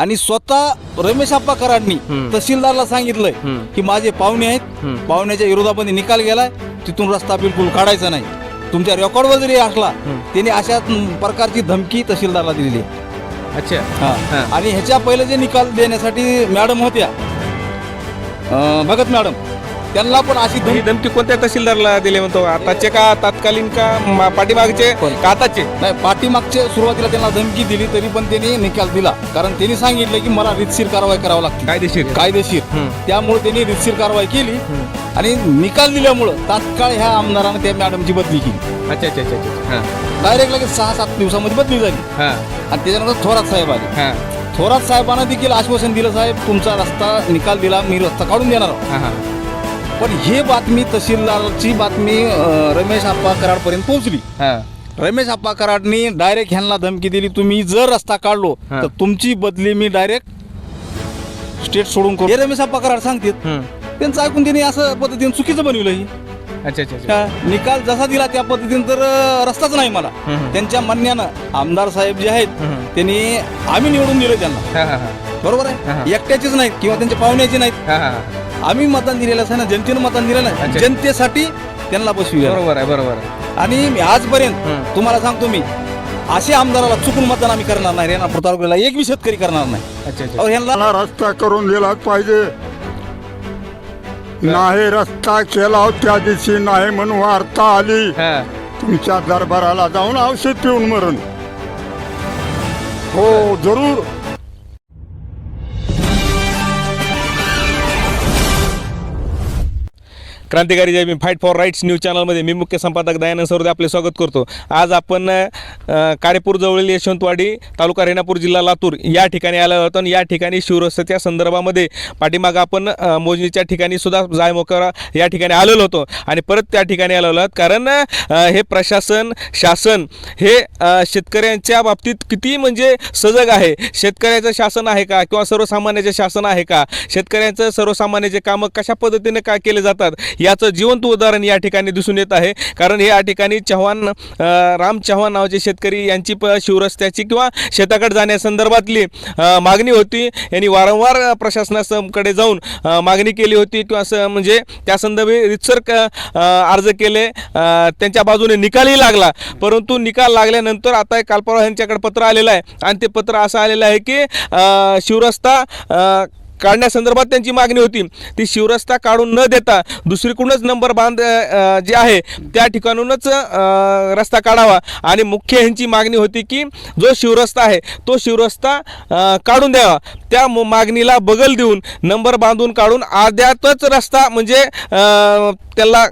आणि स्वतः रमेश आप्पा कराडनी. तहसीलदारला सांगितलंय. की माझे पाहुणे आहेत. पाहुण्याच्या विरोधामध्ये निकाल गेलाय तिथून रस्ता बिलकुल काढायचा नाही तुमच्या रेकॉर्डवर जरी असला. त्यांनी अशा प्रकारची धमकी तहसीलदारला दिलेली. अच्छा. आणि ह्याच्या पहिले जे निकाल देण्यासाठी मॅडम होत्या भगत मॅडम त्यांना पण अशी ही धमकी धमकी कोणत्या तहसीलदारला दिले म्हणतो? आताचे का तात्कालीन का मा- पाठीमागचे? का आताचे? नाही पाठीमागच्या सुरुवातीला त्यांना धमकी दिली तरी पण त्यांनी निकाल दिला. कारण त्यांनी सांगितलं की मला रितशीर कारवाई करावी लागते. कायदेशीर? कायदेशीर. हम्म. त्यामुळे त्यांनी रितशीर कारवाई केली. आणि निकाल दिल्यामुळं तात्काळ ह्या आमदारानं त्या मॅडमची बदली केली. अच्छा अच्छा अच्छा अच्छा. हा. डायरेक्ट लगेच सहा सात दिवसामध्ये बदली झाली. हा. आणि त्याच्यानंतर थोरात साहेब आले. हा. थोरात साहेबांना देखील आश्वासन दिलं साहेब तुमचा रस्ता निकाल दिला मी रस्ता काढून देणार आहोत. हा हा. पण ही बातमी तहसीलदारची बातमी अं, रमेश आप्पा कराडपर्यंत पोहोचली हा रमेश आप्पा कराडनी डायरेक्ट ह्यांना धमकी दिली तुम्ही जर रस्ता काढलो हा. तर तुमची बदली मी डायरेक्ट स्टेट सोडून करू हे रमेश आप्पा कराड सांगतात हम्म. त्यांचं ऐकून त्यांनी असं पद्धतीने चुकीचं बनवलं ही अच्छा अच्छा? निकाल जसा दिला त्या पद्धतीने तर अं, रस्ताच नाही मला हम्म. त्यांच्या म्हणण्यानं आमदार साहेब जे आहेत. त्यांनी आम्ही निवडून दिलं त्यांना हा हा हा बरोबर हा. आहे एकट्याचीच नाहीत किंवा त्यांच्या पाहुण्याची नाहीत हा हा आम्ही मतदान दिलेलं आहे ना जनतेनं मतदान दिलेलं आहे अच्छा. जनतेसाठी त्यांना बसवूया बरोबर आहे बरोबर आहे. आणि मी आजपर्यंत. तुम्हाला सांगतो मी असे आमदाराला चुकून मतदान आम्ही करणार नाही रेणापूर तालुक्याला एक बी शेतकरी करणार नाही. अच्छा अच्छा. और ह्यांना मला रस्ता करून दिलाच पाहिजे. नाही रस्ता केला त्या दिवशी नाही म्हणून वार्ता आली. हा. तुमच्या दरबाराला जाऊन औषध पिऊन मरण. हो जरूर. क्रांतिकारी जय मी फाईट फॉर राईट्स न्यूज चॅनलमध्ये मी मुख्य संपादक दयानंद सरोदे आपले स्वागत करतो. आज आपण कारेपूरजवळील यशवंतवाडी तालुका रेणापूर जिल्हा लातूर या ठिकाणी आलो होतो आणि या ठिकाणी शिवरस्त्याच्या संदर्भामध्ये पाठीमागं आपण मोजणीच्या ठिकाणी सुद्धा जायमोकरा या ठिकाणी आलेलो होतो. आणि परत त्या ठिकाणी आलेलो आहोत. कारण हे प्रशासन शासन हे शेतकऱ्यांच्या बाबतीत किती म्हणजे सजग आहे. शेतकऱ्याचं शासन आहे का? किंवा सर्वसामान्याचे शासन आहे का? शेतकऱ्यांचं सर्वसामान्याचे कामं कशा पद्धतीने काय केले जातात? याचं जिवंत उदाहरण या ठिकाणी दिसून येत आहे. कारण या ठिकाणी चव्हाण राम चव्हाण नावाचे शेतकरी यांची प शिवरस्त्याची किंवा शेताकडे जाण्यासंदर्भातली मागणी होती. यांनी वारंवार प्रशासनाकडे जाऊन मागणी केली होती किंवा असं म्हणजे त्या संदर्भी रितसर अर्ज केले. त्यांच्या बाजूने निकालही लागला. परंतु निकाल लागल्यानंतर आता कालपरवा यांच्याकडे पत्र आलेलं आहे. आणि ते पत्र असं आलेलं आहे की शिवरस्ता काढण्यासंदर्भात त्यांची मागणी होती. ती शिवरस्ता काढून न देता दुसरीकडूनच नंबर बांध जे आहे त्या ठिकाणूनच रस्ता काढावा. आणि मुख्य ह्यांची मागणी होती की जो शिवरस्ता आहे तो शिवरस्ता काढून द्यावा. त्या म- मागणीला बगल देऊन नंबर बांधून काढून अर्ध्यातच रस्ता म्हणजे त्याला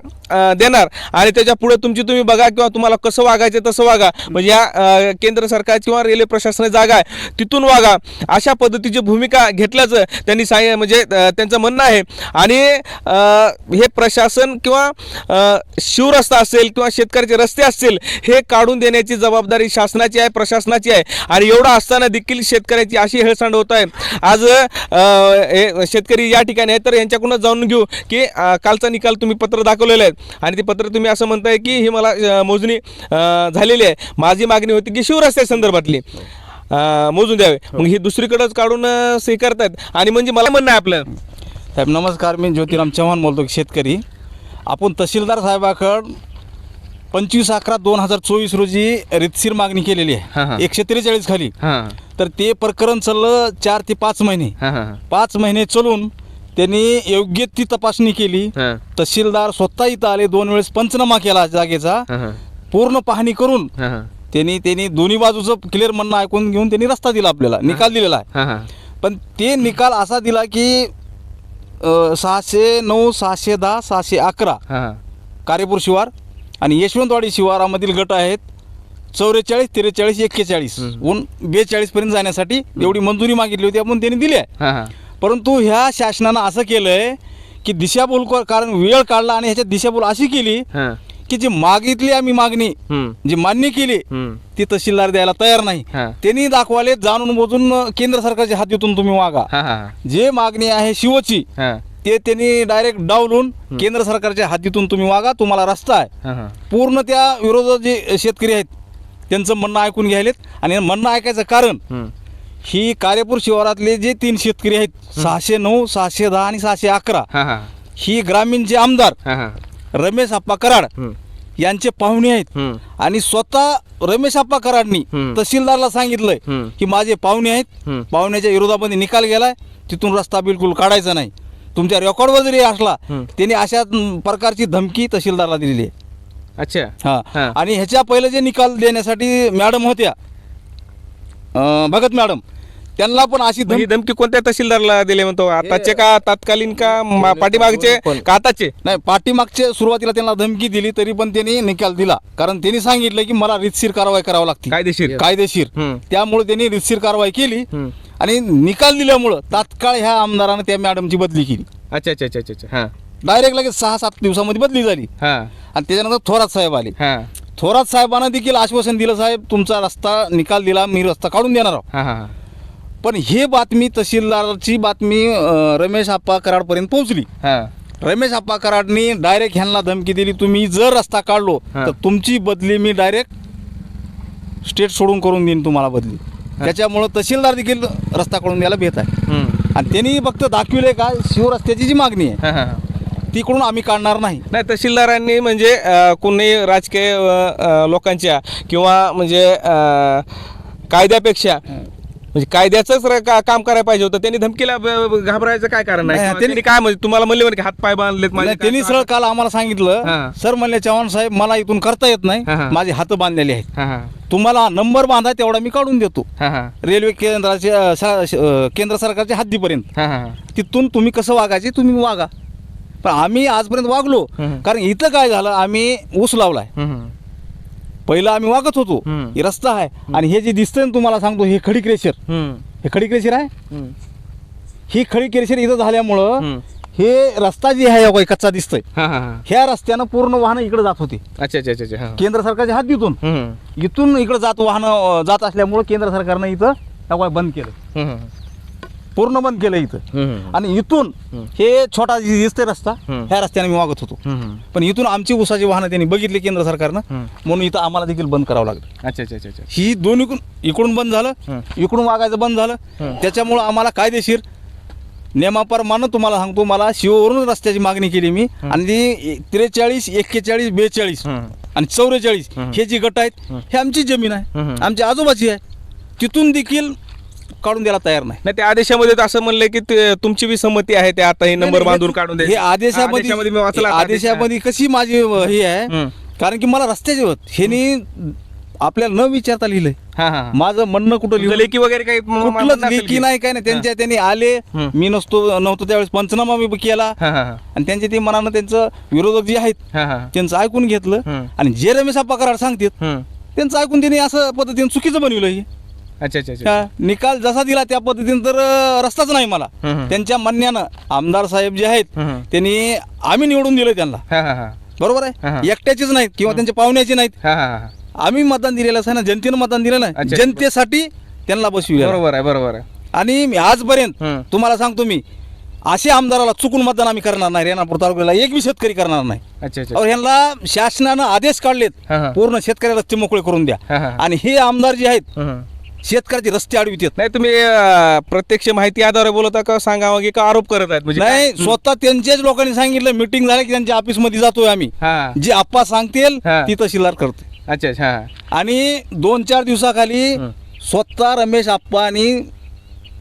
देणार. आणि त्याच्या पुढे तुमची तुम्ही बघा किंवा तुम्हाला कसं वागायचं तसं वागा. म्हणजे या केंद्र सरकार किंवा रेल्वे प्रशासनाची जागा आहे तिथून वागा. अशा पद्धतीची भूमिका घेतल्याचं त्यांनी सांग म्हणजे त्यांचं म्हणणं आहे. आणि हे प्रशासन किंवा शिवरस्ता असेल किंवा शेतकऱ्याचे रस्ते असतील हे काढून देण्याची जबाबदारी शासनाची आहे प्रशासनाची आहे. आणि एवढं असताना देखील शेतकऱ्याची अशी हेळसांड होत आहे. आज शेतकरी या ठिकाणी आहे तर यांच्याकडूनच जाणून घेऊ की कालचा निकाल तुम्ही पत्र दाखवलेलं आहे आणि ते पत्र तुम्ही असं म्हणताय की ही मला मोजणी झालेली आहे. माझी मागणी होती की शिवरस्त्या संदर्भातली मोजून द्यावे. मग ही दुसरीकडेच काढून अ, हे करतायत आणि म्हणजे मला म्हणणं आहे आपलं. साहेब नमस्कार. मी ज्योतिराम चव्हाण बोलतो शेतकरी. आपण तहसीलदार साहेबाकड पंचवीस अकरा दोन हजार चोवीस रोजी रितसीर मागणी केलेली. आहे. एकशे त्रेचाळीस खाली. तर ते प्रकरण चाललं चार ते पाच महिने. पाच महिने चलून त्यांनी योग्य ती तपासणी केली. हां. तहसीलदार स्वतः इथं आले दोन वेळेस पंचनामा केला जागेचा. हां पूर्ण पाहणी करून हां हां. त्यांनी त्यांनी दोन्ही बाजूचं क्लिअर म्हणणं ऐकून घेऊन त्यांनी रस्ता दिला आपल्याला निकाल दिलेला आहे. हां हां. पण ते निकाल असा दिला की अ, सहाशे नऊ सहाशे दहा सहाशे अकरा हां कारेपूर शिवार आणि यशवंतवाडी शिवारामधील गट आहेत. चौवेचाळीस त्रेचाळीस एक्केचाळीस ऊन बेचाळीसपर्यंत जाण्यासाठी एवढी मंजुरी मागितली होती आपण त्यांनी दिली आहे. हां हां. परंतु ह्या शासनानं असं केलं आहे की दिशाभूल कर- कारण वेळ काढला आणि ह्याच्यात दिशाभूल अशी केली हां. की जी मागितली आम्ही मागणी हम्म. जी मान्य केली हम्म. ती तहसीलदार द्यायला तयार नाही. हां. त्यांनी दाखवाले जाणून बोजून केंद्र सरकारच्या हातीतून तुम्ही वागा. हां हां. जे मागणी आहे शिवची हां. ते त्यांनी डायरेक्ट डावलून केंद्र सरकारच्या हातीतून तुम्ही वागा तुम्हाला रस्ता आहे. हां हां. पूर्ण त्या विरोधात जे शेतकरी आहेत त्यांचं म्हणणं ऐकून घ्यायलेत. आणि म्हणणं ऐकायचं कारण हम्म. ही कार्यपूर शिवारातले जे तीन शेतकरी आहेत सहाशे नऊ सहाशे दहा आणि सहाशे अकरा हा हा ही ग्रामीणचे आमदार हा हा रमेश आप्पा कराड हम्म. यांचे पाहुणे आहेत हम्म. आणि स्वतः रमेश आप्पा कराडनी हम्म. तहसीलदारला सांगितलंय हम्म. की माझे पाहुणे आहेत हम्म. पाहुण्याच्या विरोधामध्ये निकाल गेलाय तिथून रस्ता बिलकुल काढायचा नाही तुमच्या रेकॉर्डवर जरी असला हम्म. त्यांनी अशा म, प्रकारची धमकी तहसीलदारला दिलेली आहे अच्छा हा हा. आणि ह्याच्या पहिले जे निकाल देण्यासाठी मॅडम होत्या अं, भगत मॅडम त्यांना पण अशी ही धमकी धमकी कोणत्या तहसीलदारला दिले म्हणतो? आताचे का तत्कालीन का मा- पाठीमागचे पण- का आताचे? नाही पाठीमागचे सुरुवातीला त्यांना धमकी दिली तरी पण त्यांनी निकाल दिला. कारण त्यांनी सांगितलं की मला रितशीर कारवाई करावी लागते. कायदेशीर. कायदेशीर. हम्म. त्यामुळे त्यांनी रितशीर कारवाई केली. हम्म. आणि निकाल दिल्यामुळं तात्काळ ह्या आमदारानं त्या मॅडमची बदली केली. अच्छा अच्छा अच्छा अच्छा अच्छा. हा. डायरेक्ट लगेच सहा सात दिवसामध्ये बदली झाली. हा. आणि त्याच्यानंतर थोरात साहेब आले. हा. थोरात साहेबांना देखील आश्वासन दिलं साहेब तुमचा रस्ता निकाल दिला मी रस्ता काढून देणार आहोत. हा हा. पण हे बातमी तहसीलदारची बातमी अं, रमेश आप्पा कराडपर्यंत पोहोचली. हा. रमेश आप्पा कराडनी डायरेक्ट ह्यांना धमकी दिली तुम्ही जर रस्ता काढलो हा. तर तुमची बदली मी डायरेक्ट स्टेट सोडून करून देईन तुम्हाला बदली. त्याच्यामुळं तहसीलदार देखील रस्ता काढून द्यायला भेट आहे. हम्म. आणि त्यांनी फक्त दाखविले का शिवरस्त्याची जी मागणी आहे हा, हा, हा. तिकडून आम्ही काढणार नाही. नाही तहसीलदारांनी म्हणजे अ, कोणी राजकीय अ, अ, लोकांच्या किंवा म्हणजे अ, कायद्यापेक्षा म्हणजे कायद्याचंच र- का- काम करायला पाहिजे होतं. त्यांनी धमकीला ब- ब- घाबरायचं काय कारण नाही? त्यांनी- त्यांनी काय म्हणजे तुम्हाला म्हणले म्हणे की हात पाय बांधलेत माझे नाही, काय- त्यांनी सरळ काल आम्हाला हा. सांगितलं सर म्हणले चव्हाण साहेब मला इथून करता येत हा, हा. नाही माझे हात बांधलेले आहेत. हा हा. तुम्हाला नंबर बांधा तेवढा मी काढून देतो. हा हा. रेल्वे केंद्राचे अ, सा- श- अ, केंद्र सरकारच्या हद्दीपर्यंत. हा हा. तिथून तुम्ही कसं वागायचे तुम्ही वागा. पण आम्ही आजपर्यंत वागलो. हम्म. कारण इथं काय झालं आम्ही ऊस लावलाय. हम्म. पहिलं आम्ही वागत होतो हम्म. हे रस्ता आहे आणि हे जे दिसतंय ना तुम्हाला सांगतो हे खडी क्रेशर हम्म. हे खडी क्रेशर आहे हम्म. ही खडी क्रेशर इथं झाल्यामुळं. हे रस्ता जे आहे हा कच्चा दिसतोय हा हा हा ह्या रस्त्यानं पूर्ण वाहनं इकडे जात होते अच्छा अच्छा अच्छा अच्छा हा केंद्र सरकारच्या हद्दीतून हम्म. इथून इकडे जात वाहनं अं, जात असल्यामुळं केंद्र सरकारनं इथं बंद केलं हम्म. पूर्ण बंद केलं इथं. आणि इथून हे छोटा जे दिसतंय रस्ता. ह्या रस्त्याने मी वागत होतो. पण इथून आमची उसाची वाहनं त्यांनी बघितली केंद्र सरकारनं. म्हणून इथं आम्हाला देखील बंद करावं लागलं अच्छा अच्छा अच्छा ही दोन इकडून इकडून बंद झालं. इकडून वागायचं बंद झालं. त्याच्यामुळं आम्हाला कायदेशीर नियमाप्रमाणे तुम्हाला सांगतो मला शिववरून रस्त्याची मागणी केली मी आणि ती त्रेचाळीस एक्केचाळीस बेचाळीस. आणि चौवेचाळीस हं. जी गट आहेत हे आमची जमीन आहे. आमच्या आजोबाची आहे तिथून देखील काढून द्यायला तयार नाही नाही त्या आदेशामध्ये तर असं म्हणलंय की ते- तुमची बी संमती आहे ते आता हे नंबर बांधून हे- काढून हे द्यायचे. आदेशामध्ये आदेशामध्ये वाचला. आदेशामध्ये कशी माझी अ, हे आहे हं. कारण की मला रस्त्याचे होत ह्यानी आपल्याला न विचारता लिहिलंय हा हा माझं म्हणणं कुठं तुमचं लिहिलं लेखी वगैरे काही म- कुठलंच नसेल लेखी की? नाही काय नाही त्यांच्या त्यांनी आले हं. मी नसतो नव्हतो त्यावेळेस पंचनामा मी केला हा हा हा. आणि त्यांचे ते मनानं त्यांचं विरोधक जे आहेत हा हा त्यांचं ऐकून घेतलं हं. आणि जे रमेश आप्पा करार सांगतात हं. त्यांचं ऐकून त्यांनी असं पद्धतीने चुकीचं बनवलं हे अच्छा अच्छा अच्छा हा, निकाल जसा दिला त्या पद्धतीने तर अं, रस्ताच नाही मला. त्यांच्या म्हणण्यानं आमदार साहेब जे आहेत. त्यांनी आम्ही निवडून दिलं त्यांना हा हा हा बरोबर हं, आहे. एकट्याचीच नाहीत किंवा त्यांच्या पाहुण्याची नाहीत हा हा हा आम्ही मतदान दिलेलं आहे ना जनतेनं मतदान दिलं नाही अच्छा. जनतेसाठी त्यांना बसविलं बरोबर आहे बरोबर आहे आणि मी आजपर्यंत. तुम्हाला सांगतो मी असे आमदाराला चुकून मतदान आम्ही करणार नाही रेणापूर तालुक्याला एक बी शेतकरी करणार नाही अच्छा ह्यांना शासनानं आदेश काढलेत हा, हा. पूर्ण शेतकऱ्याला रस्ते मोकळे करून द्या हा, हा. आणि हे आमदार जे आहेत. शेतकऱ्याचे रस्ते अडवित आहेत नाही तुम्ही अं, प्रत्यक्ष माहिती आधारे बोलता का सांगावं की का आरोप करत आहेत? म्हणजे नाही? स्वतः त्यांच्याच लोकांनी सांगितलं मिटिंग झाली की त्यांच्या ऑफिसमध्ये जातोय आम्ही. हा. जे आप्पा सांगतील हा. ती तहसीलदार करते अच्छा अच्छा हा. आणि दोन चार दिवसाखाली. स्वतः रमेश आप्पानी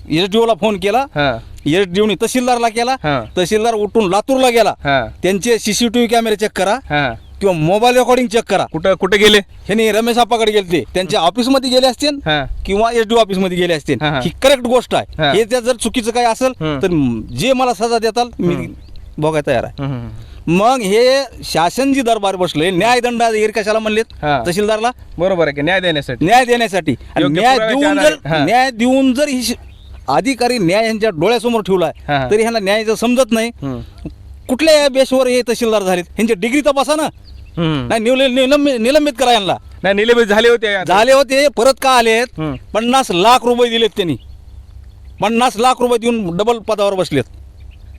एस डी ओला फोन केला. हा. एस डी ओनी तहसीलदारला केला. हा. तहसीलदार उठून लातूरला गेला. हा. त्यांचे सीसीटीव्ही कॅमेरे चेक करा. हा. किंवा मोबाईल रेकॉर्डिंग चेक करा कुठं कुठे गेले ह्यांनी रमेश आप्पाकडे गेले ते त्यांच्या ऑफिसमध्ये गेले असतील हा किंवा एस डी ऑफिसमध्ये गेले असतील हा, हा. ही करेक्ट गोष्ट हा. आहे हे त्यात जर चुकीचं काय असेल हं. तर जे मला सजा देताल मी बघायला तयार आहे हं, हं. मग हे शासन जी दरबार बसले न्यायदंड येईल कशाला म्हणलेत हा. तहसीलदारला बरोबर आहे की न्याय देण्यासाठी न्याय देण्यासाठी आणि योग्य न्याय देऊन. जर हा. न्याय देऊन जर ही श- अधिकारी न्याय यांच्या डोळ्यासमोर ठेवलाय हा, हा. तरी ह्यांना न्याय जर समजत नाही हं. कुठल्या बेसवर हे तहसीलदार झालेत ह्यांची डिग्री तपासा ना. नाही निवले- निलंबित निलंबित करा यांना नाही निलंबित झाले होते आता. झाले होते परत का आलेत. पन्नास लाख रुपये दिलेत त्यांनी पन्नास लाख रुपये देऊन डबल पदावर बसलेत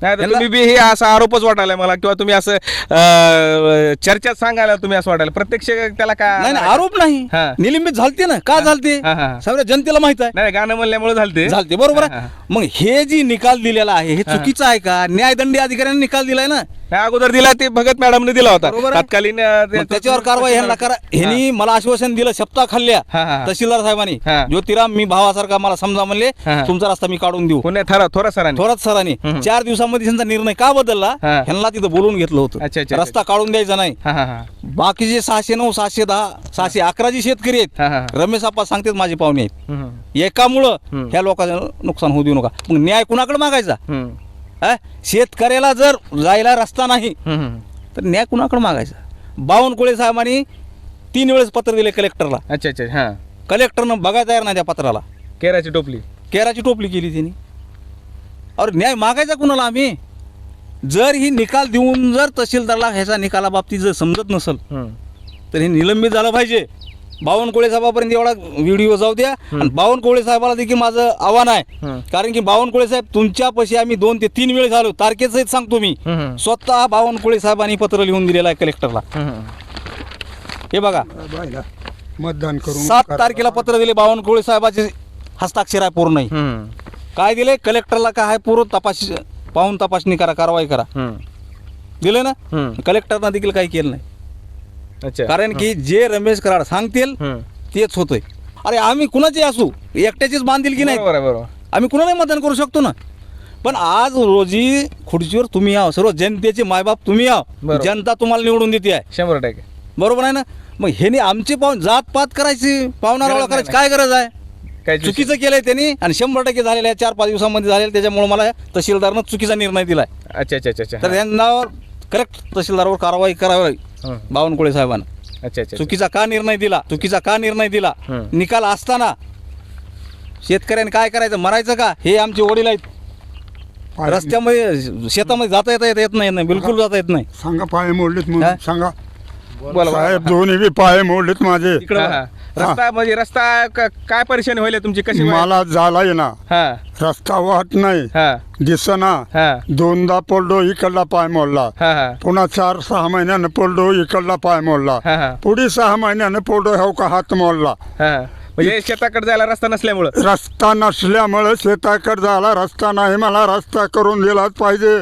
नाही तर तुम्ही बी हे असा आरोपच वाटायला मला किंवा तुम्ही असं अं, चर्चेत सांगायला तुम्ही असं वाटायला प्रत्यक्ष त्याला काय नाही नाही आरोप नाही. हा. निलंबित झालते ना का झालते? हा, हा, हा. सगळ्या जनतेला माहीत आहे. नाही गाणं म्हणल्यामुळे झालते. झालते बरोबर आहे. मग हे जी निकाल दिलेला आहे हे. चुकीचं आहे का? न्यायदंडी अधिकाऱ्यांनी निकाल दिलाय ना? नाही, अगोदर दिला ते भगत मॅडमने दिला होता बरोबर आहे. तत्कालीन अं, ते- मग त्याच्यावर कारवाई ह्यांना करा ह्यांनी मला आश्वासन दिलं शब्दा खाल्ल्या हा, हा, हा. तहसीलदार साहेबांनी हा. ज्योतिराम मी भावासारखा मला समजा म्हणले हा, हा. तुमचा रस्ता मी काढून देऊ पुणे थोरा थोरा सरांनी थोरात सरांनी हम्म. चार दिवसामध्ये त्यांचा निर्णय का बदलला हा. ह्यांना तिथं बोलून घेतलं अच्छा, अच्छा, होतं अच्छा. रस्ता काढून द्यायचा नाही हा हा हा बाकीचे सहाशे नऊ सहाशे दहा सहाशे अकरा जी शेतकरी हा, हा, आहेत हा. रमेश आप्पा सांगतात माझे पाहुणे आहेत हम्म, एकामुळं हम्म. ह्या लोकांचं नुकसान होऊ देऊ नका मग न्याय कुणाकडे मागायचा हम्म, हा? शेतकऱ्याला जर जायला रस्ता नाही. तर न्याय कुणाकडे मागायचा? बावनकुळे साहेबांनी तीन वेळेस पत्र दिले कलेक्टरला. अच्छा अच्छा हा. कलेक्टरनं बघायला तयार नाही त्या पत्राला. केराची टोपली. केराची टोपली केली त्यांनी अरे न्याय मागायचा कुणाला आम्ही? जर ही निकाल देऊन जर तहसीलदारला ह्याचा निकालाबाबतीत जर समजत नसेल. तर हे निलंबित झालं पाहिजे. बावनकुळे साहेबापर्यंत एवढा व्हिडिओ जाऊ द्या आणि बावनकुळे साहेबाला देखील माझं आव्हान आहे. कारण की बावनकुळे साहेब तुमच्यापाशी आम्ही दोन ते तीन वेळ झालो तारखेसहित सांगतो मी. स्वतः बावनकुळे साहेबांनी पत्र लिहून दिलेलं आहे कलेक्टरला. हे बघा मतदान करून सात करा. तारखेला पत्र दिले बावनकुळे साहेबाचे हस्ताक्षर आहे पूर्ण. काय दिले कलेक्टरला काय आहे पूर्ण तपास पाहून तपासणी करा कारवाई करा. दिले ना. कलेक्टरनं देखील काही केलं नाही अच्छा. कारण की जे रमेश कराड सांगतील हम्म. तेच होतंय. अरे आम्ही कुणाचे असू? एकट्याचीच बांधील की नाही? बरोबर आहे बरोबर. आम्ही कुणालाही मतदान करू शकतो ना? पण आज रोजी खुर्चीवर तुम्ही आहो सर्व जनतेचे मायबाप तुम्ही आहो बरोबर. जनता तुम्हाला निवडून देते आहे. शंभर टक्के. बरोबर आहे ना? मग ह्याने आमचे पाहून जात पात करायची पाहुणारा गरज करायची नाही, काय गरज आहे? काय चुकीचं केलंय त्यांनी आणि शंभर टक्के झालेलं आहे चार पाच दिवसामध्ये झालेलं त्याच्यामुळे मला तहसीलदारनं चुकीचा निर्णय दिलाय. अच्छा अच्छा अच्छा अच्छा. तर त्यांना करेक्ट तहसीलदारावर कारवाई करावी. बावनकुळे साहेबांना. अच्छा अच्छा चुकीचा का निर्णय दिला? चुकीचा का निर्णय दिला. निकाल असताना शेतकऱ्यांनी काय करायचं? मरायचं का? हे आमचे वडील आहेत. रस्त्यामध्ये शेतामध्ये जाता येता येत येत नाही नाही बिलकुल जाता येत नाही. सांगा पाय मोडलेत सांगा. बोला साहेब दोन्ही बी पाय मोडलेत माझे. इकडं हा. हा. रस्ता म्हणजे रस्ता क- काय परेशानी व्हायला तुमची? कशी व्हायला? मला झाला ना. हा. रस्ता वाहत नाही. हा. दिसना. हा. दोनदा पडलो इकडला पाय मोडला. हा हा. पुन्हा चार सहा महिन्यानं पडलो इकडला पाय मोडला. हा हा. पुढे सहा महिन्यानं पडलो हो का हात मोडला. हा म्हणजे शेताकडे जायला रस्ता नसल्यामुळं? रस्ता नसल्यामुळे शेताकडे झाला रस्ता नाही. मला रस्ता करून दिलाच पाहिजे.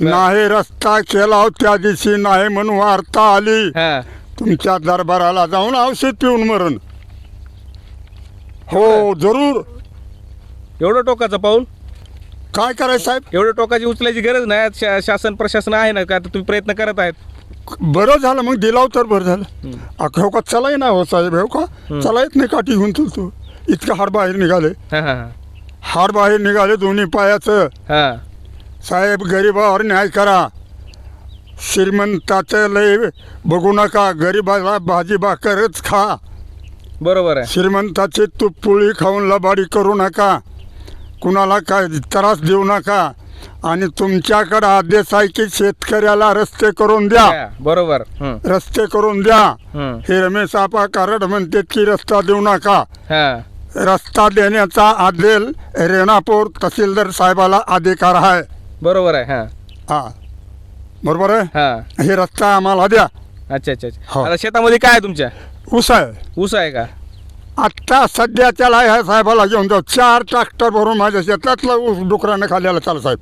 नाही रस्ता केला त्या दिवशी नाही म्हणून वार्ता आली. हा. तुमच्या दरबाराला जाऊन औषध पिऊन मरण. हो जरूर. एवढं टोकाचं पाऊल? काय करायचं साहेब? एवढं टोकाची उचलायची गरज नाही. शा- शासन प्रशासन आहे ना का आता तुम्ही प्रयत्न करत आहेत? बरं झालं मग दिलाव तर बरं झालं. अहो का चलाय ना हो साहेब हो का? चला येत नाही काठी घेऊन चलतो. इतकं हाड बाहेर निघाले. हा हा हा. हाड बाहेर निघाले दोन्ही पायाचं. हा. साहेब गरिबावर न्याय करा. श्रीमंताचं लय बघू नका गरिबाला भाजी भाकरच खा. बरोबर आहे. श्रीमंताची तूप पोळी खाऊन लबाडी करू नका. कुणाला काय त्रास देऊ नका. आणि तुमच्याकडं आदेश आहे की शेतकऱ्याला रस्ते करून द्या. बरोबर. रस्ते करून द्या. हे. रमेश आपा कारड म्हणतात की रस्ता देऊ नका. हा. रस्ता देण्याचा आदेल रेणापूर तहसीलदार साहेबाला अधिकार आहे. बरोबर आहे हा. हा. बरोबर आहे? हा. हे रस्ता आम्हाला द्या. अच्छा अच्छा अच्छा. हो. आता शेतामध्ये काय आहे तुमच्या? ऊस आहे. ऊस आहे का? आत्ता सध्याच्याला ह्या साहेबाला घेऊन जाऊ. चार ट्रॅक्टर भरून माझ्या शेतातला ऊस डुकराने खाल्ल्याला चाल साहेब.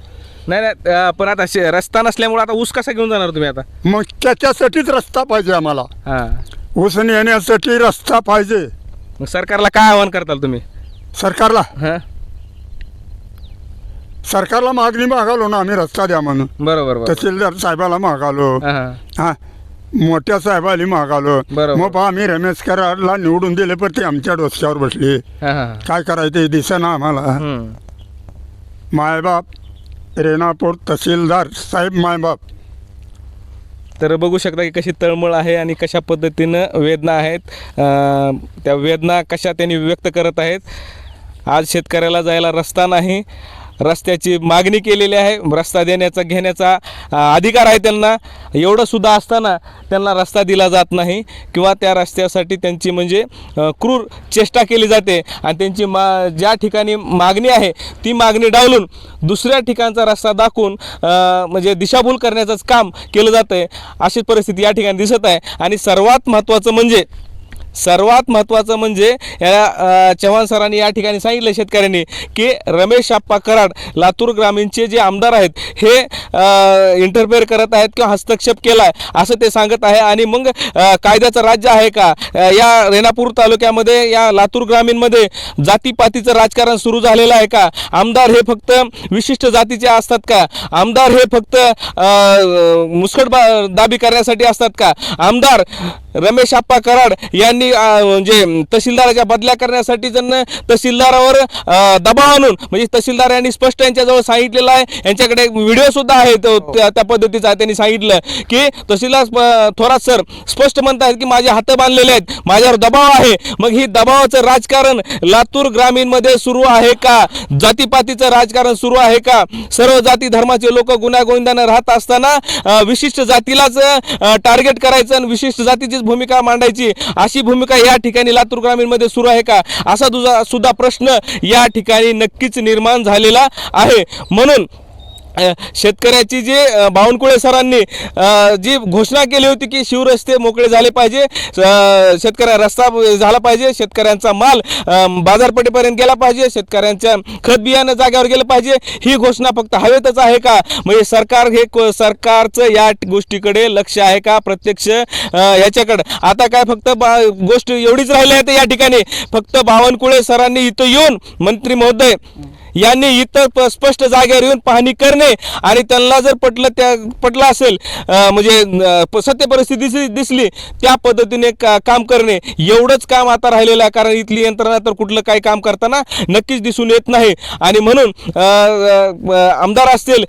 नाही नाही अं, पण आता शे- रस्ता नसल्यामुळे आता ऊस कसा घेऊन जाणार तुम्ही आता? मग त्याच्यासाठीच रस्ता पाहिजे आम्हाला. हा. ऊस नेण्यासाठी रस्ता पाहिजे. मग सरकारला काय आव्हान करताल तुम्ही? सरकारला? हा. सरकारला मागणी मागालो ना आम्ही रस्ता द्या म्हणून. बरोबर बरोबर. तहसीलदार साहेबाला मागालो. हा, हा. हा मोठ्या साहेबाला मागालो. बरोबर. मग पहा आम्ही रमेश कराडला निवडून दिले पण ते आमच्या डोसक्यावर बसले. हा, हा, हा. काय करायचं दिसेना आम्हाला. हम्म. मायबाप रेणापूर तहसीलदार साहेब मायबाप. तर बघू शकता की कशी तळमळ आहे आणि कशा पद्धतीनं वेदना आहेत. अं, त्या वेदना कशा त्यांनी व्यक्त करत आहेत. आज शेतकऱ्याला जायला रस्ता नाही. रस्त्याची मागणी केलेली आहे. रस्ता देण्याचा घेण्याचा अधिकार आहे त्यांना. एवढं सुद्धा असताना त्यांना रस्ता दिला जात नाही किंवा त्या रस्त्यासाठी त्यांची म्हणजे क्रूर चेष्टा केली जाते आणि त्यांची मा ज्या ठिकाणी मागणी आहे ती मागणी डावलून दुसऱ्या ठिकाणचा रस्ता दाखवून म्हणजे दिशाभूल करण्याचंच काम केलं जातं आहे अशी परिस्थिती या ठिकाणी दिसत आहे. आणि सर्वात महत्त्वाचं म्हणजे सर्वात महत्त्वाचं म्हणजे या चव्हाण सरांनी या ठिकाणी सांगितलं शेतकऱ्यांनी की रमेश आप्पा कराड लातूर ग्रामीणचे जे आमदार आहेत हे इंटरफेअर करत आहेत किंवा हस्तक्षेप केला आहे असं ते सांगत आहे. आणि मग कायद्याचं राज्य आहे का? या रेणापूर तालुक्यामध्ये या लातूर ग्रामीणमध्ये जातीपातीचं राजकारण सुरू झालेलं आहे का? आमदार हे फक्त विशिष्ट जातीचे असतात का? आमदार हे फक्त मुस्कट दाबी करण्यासाठी असतात का? आमदार रमेश आप्पा कराड यांनी म्हणजे तहसीलदाराच्या बदल्या करण्यासाठी त्यांना तहसीलदारावर दबाव आणून म्हणजे तहसीलदार यांनी स्पष्ट यांच्याजवळ सांगितलेलं आहे. यांच्याकडे व्हिडिओ सुद्धा आहे तो त्या त्या पद्धतीचा त्यांनी सांगितलं की तहसीलदार स्प- थोरात सर स्पष्ट म्हणतात की माझे हात बांधलेले आहेत माझ्यावर दबाव आहे. मग ही दबावाचं राजकारण लातूर ग्रामीणमध्ये सुरू आहे का? जातीपातीचं राजकारण सुरू आहे का? सर्व जाती धर्माचे लोक गुन्ह्यागोविंदानं राहत असताना विशिष्ट जातीलाच टार्गेट करायचं आणि विशिष्ट जातीचीच भूमिका मांडायची अशी भूमिका या ठिकाणी लातूर ग्रामीणमध्ये सुरू आहे का? असा दुजा सुद्धा प्रश्न या ठिकाणी नक्कीच निर्माण झालेला आहे. म्हणून शेतकऱ्याची जी बावनकुळे सरांनी जी घोषणा केली होती की शिवरस्ते मोकळे झाले पाहिजे शेतकऱ्या रस्ता झाला पाहिजे शेतकऱ्यांचा माल बाजारपेठेपर्यंत गेला पाहिजे शेतकऱ्यांच्या खत बियाणं जाग्यावर गेलं पाहिजे ही घोषणा फक्त हवेतच आहे का? म्हणजे सरकार हे सरकारचं या गोष्टीकडे लक्ष आहे का? प्रत्यक्ष याच्याकडं. आता काय फक्त बा गोष्ट एवढीच राहिली आहे तर या ठिकाणी. फक्त बावनकुळे सरांनी इथं येऊन मंत्री महोदय यांनी इतर प- स्पष्ट जागेवर येऊन पाहणी करणे आणि त्यांना जर पटलं त्या पटलं असेल म्हणजे प- सत्य परिस्थिती दिसली दिसली त्या पद्धतीने का काम करणे. एवढंच काम आता राहिलेलं आहे कारण इथली यंत्रणा तर कुठलं काही काम करताना नक्कीच दिसून येत नाही. आणि म्हणून आमदार असतील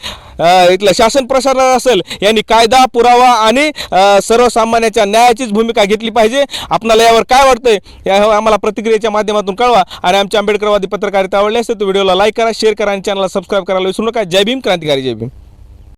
इथलं शासन प्रशासन असेल यांनी कायदा पुरावा आणि सर्वसामान्याच्या न्यायाचीच भूमिका घेतली पाहिजे. आपणाला यावर काय वाटतंय या आम्हाला प्रतिक्रियेच्या माध्यमातून कळवा. आणि आमच्या आंबेडकरवादी पत्रकारिता आवडली असेल तर व्हिडिओला लाईक करा शेअर करा आणि चॅनलला सबस्क्राईब करायला विसरू नका. जय भीम क्रांतिकारी जय भीम.